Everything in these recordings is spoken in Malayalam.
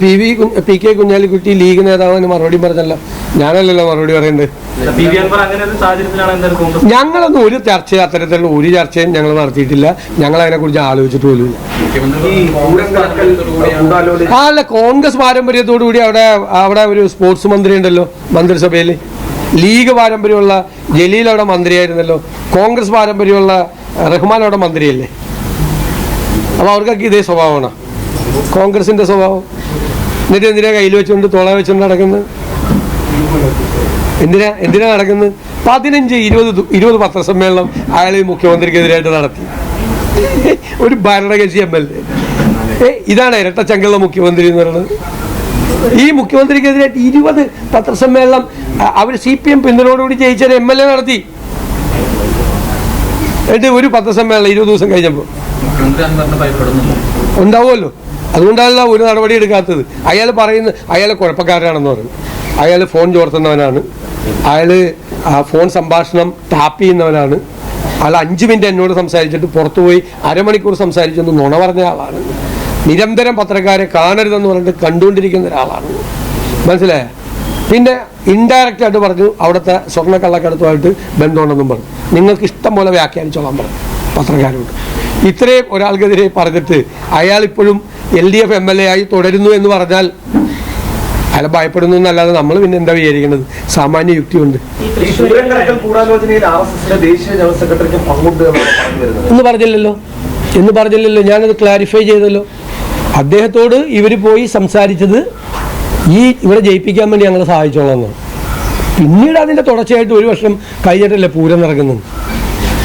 P V P K Kunhalikutty league നേതാവിന് മറുപടി പറഞ്ഞല്ലോ. ഞാനല്ലല്ലോ മറുപടി പറയുന്നത് ഞങ്ങളൊന്നും ഒരു ചർച്ച അത്തരത്തിലുള്ള ഒരു ചർച്ചയും ഞങ്ങൾ നടത്തിയിട്ടില്ല. ഞങ്ങൾ അതിനെക്കുറിച്ച് ആലോചിച്ചിട്ട് പോലും ആ അല്ല കോൺഗ്രസ് പാരമ്പര്യത്തോടു കൂടി അവിടെ അവിടെ ഒരു സ്പോർട്സ് മന്ത്രി ഉണ്ടല്ലോ മന്ത്രിസഭയിൽ ലീഗ് പാരമ്പര്യമുള്ള ജലീൽ അവിടെ മന്ത്രിയായിരുന്നല്ലോ. കോൺഗ്രസ് പാരമ്പര്യമുള്ള റഹ്മാൻ അവിടെ മന്ത്രിയല്ലേ? അപ്പോൾ അവർക്കൊക്കെ ഇതേ സ്വഭാവമാണ്? കോൺഗ്രസിന്റെ സ്വഭാവം? എന്നിട്ട് എന്തിനാ കയ്യിൽ വെച്ചുകൊണ്ട് തോള വെച്ചുകൊണ്ട് നടക്കുന്നത് എന്തിനാ എന്തിനാ നടക്കുന്നത് പതിനഞ്ച് ഇരുപത് ഇരുപത് പത്രസമ്മേളനം അയാൾ മുഖ്യമന്ത്രിക്കെതിരായിട്ട് നടത്തി. ഒരു ഭരണകക്ഷി എം എൽ എ. ഇതാണ് ഇരട്ടച്ചങ്കുള്ള മുഖ്യമന്ത്രി എന്ന് പറയുന്നത്. ഈ മുഖ്യമന്ത്രിക്കെതിരായിട്ട് ഇരുപത് പത്രസമ്മേളനം അവർ സി പി എം പിന്തുണയോടുകൂടി ജയിച്ച എം എൽ എ നടത്തി. എന്നിട്ട് ഒരു പത്രസമ്മേളനം ഇരുപത് ദിവസം കഴിഞ്ഞപ്പോൾ ഉണ്ടാവുമല്ലോ. അതുകൊണ്ടല്ല ഒരു നടപടി എടുക്കാത്തത്. അയാൾ പറയുന്നത് അയാൾ കുഴപ്പക്കാരനാണെന്ന് പറയും അയാൾ ഫോൺ ചോർത്തുന്നവനാണ്. അയാൾ ആ ഫോൺ സംഭാഷണം ടാപ്പ് ചെയ്യുന്നവനാണ്. അയാൾ അഞ്ച് മിനിറ്റ് എന്നോട് സംസാരിച്ചിട്ട് പുറത്തു പോയി അരമണിക്കൂർ സംസാരിച്ചെന്ന് നുണ പറഞ്ഞ ആളാണ്. നിരന്തരം പത്രക്കാരെ കാണരുതെന്ന് പറഞ്ഞിട്ട് കണ്ടുകൊണ്ടിരിക്കുന്ന ഒരാളാണ്. മനസ്സിലായ? പിന്നെ ഇൻഡയറക്റ്റ് ആയിട്ട് പറഞ്ഞു അവിടുത്തെ സ്വർണ കള്ളക്കടത്തുമായിട്ട് ബന്ധമുണ്ടെന്നും പറഞ്ഞു. നിങ്ങൾക്ക് ഇഷ്ടം പോലെ വ്യാഖ്യാനിച്ചോളാൻ പറഞ്ഞു പത്രക്കാരോട്. ഇത്രയും ഒരാൾക്കെതിരെ പറഞ്ഞിട്ട് അയാൾ ഇപ്പോഴും L D F M L A ആയി തുടരുന്നു എന്ന് പറഞ്ഞാൽ അയാൾ ഭയപ്പെടുന്നു എന്നല്ലാതെ നമ്മൾ പിന്നെ എന്താ വിചാരിക്കുന്നത് സാമാന്യ യുക്തിയുണ്ട്. എന്ന് പറഞ്ഞില്ലല്ലോ. എന്ന് പറഞ്ഞില്ലല്ലോ. ഞാനത് ക്ലാരിഫൈ ചെയ്തല്ലോ. അദ്ദേഹത്തോട് ഇവർ പോയി സംസാരിച്ചത് ഈ ഇവിടെ ജയിപ്പിക്കാൻ വേണ്ടി ഞങ്ങൾ സഹായിച്ചോളാം പിന്നീട് അതിന്റെ തുടർച്ചയായിട്ട് ഒരു വർഷം കഴിഞ്ഞിട്ടല്ലേ പൂരം നടക്കുന്നത്?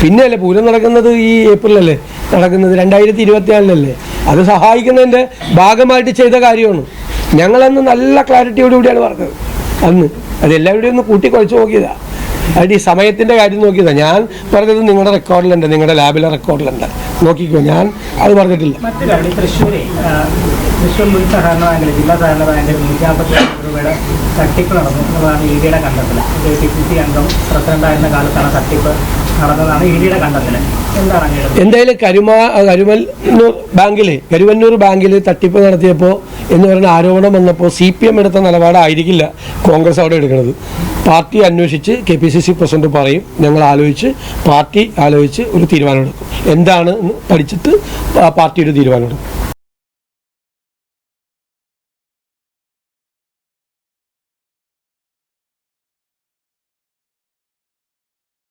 പിന്നെയല്ലേ പൂരം നടക്കുന്നത് ഈ ഏപ്രിലല്ലേ? നടക്കുന്നത് രണ്ടായിരത്തി ഇരുപത്തിനാലിലല്ലേ? അത് സഹായിക്കുന്നതിന്റെ ഭാഗമായിട്ട് ചെയ്ത കാര്യമാണ്. ഞങ്ങളന്ന് നല്ല ക്ലാരിറ്റിയോടുകൂടിയാണ് പറഞ്ഞത്. അന്ന് അതെല്ലാവരുടെയും ഒന്ന് കൂട്ടിക്കുഴച്ച് നോക്കിയതാ. അതിന്റെ ഈ സമയത്തിന്റെ കാര്യം നോക്കിയതാ. ഞാൻ പറഞ്ഞത് നിങ്ങളുടെ റെക്കോർഡിലുണ്ട് നിങ്ങളുടെ ലാബിലെ റെക്കോർഡിലുണ്ട് നോക്കിക്കോ ഞാൻ അത് പറഞ്ഞിട്ടില്ല. തൃശ്ശൂർ മുൻ സഹകരണ ബാങ്കിലെ ജില്ലാ സഹകരണ ബാങ്കിൽ നൂറ്റി നാൽപ്പത്തി ആറ് രൂപയുടെ തട്ടിപ്പ് നടന്നു എന്നതാണ് ഇ ഡിയുടെ കണ്ടെത്തൽ സി അംഗം പ്രസിഡന്റായിരുന്ന കാലത്താണ് തട്ടിപ്പ് എന്തായാലും കരുമാ കരുമൽ ബാങ്കിൽ കരുവന്നൂർ ബാങ്കിൽ തട്ടിപ്പ് നടത്തിയപ്പോൾ എന്ന് പറയുന്ന ആരോപണം വന്നപ്പോൾ സി പി എം എടുത്ത നിലപാടായിരിക്കില്ല കോൺഗ്രസ് അവിടെ എടുക്കുന്നത്. പാർട്ടി അന്വേഷിച്ച് K P C C president പറയും ഞങ്ങൾ ആലോചിച്ച് പാർട്ടി ആലോചിച്ച് ഒരു തീരുമാനമെടുക്കും. എന്താണ് പഠിച്ചിട്ട് പാർട്ടി ഒരു തീരുമാനമെടുക്കും.